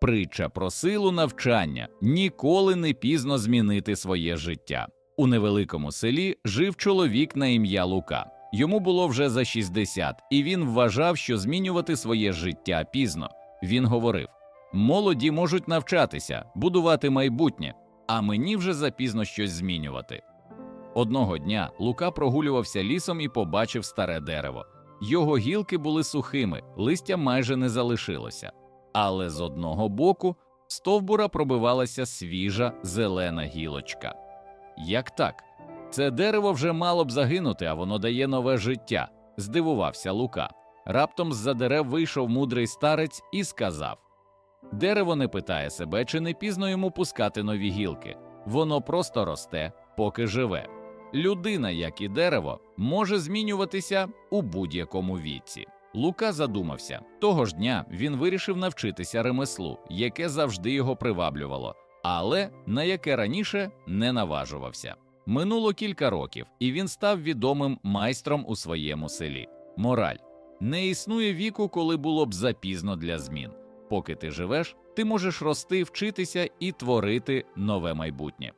Притча про силу навчання ніколи не пізно змінити своє життя. У невеликому селі жив чоловік на ім'я Лука. Йому було вже за 60, і він вважав, що змінювати своє життя пізно. Він говорив: молоді можуть навчатися, будувати майбутнє, а мені вже запізно щось змінювати. Одного дня Лука прогулювався лісом і побачив старе дерево. Його гілки були сухими, листя майже не залишилося. Але з одного боку стовбура пробивалася свіжа зелена гілочка. Як так? Це дерево вже мало б загинути, а воно дає нове життя, здивувався Лука. Раптом з-за дерев вийшов мудрий старець і сказав: Дерево не питає себе, чи не пізно йому пускати нові гілки. Воно просто росте, поки живе. Людина, як і дерево, може змінюватися у будь-якому віці. Лука задумався. Того ж дня він вирішив навчитися ремеслу, яке завжди його приваблювало, але на яке раніше не наважувався. Минуло кілька років, і він став відомим майстром у своєму селі. Мораль не існує віку, коли було б запізно для змін. Поки ти живеш, ти можеш рости, вчитися і творити нове майбутнє.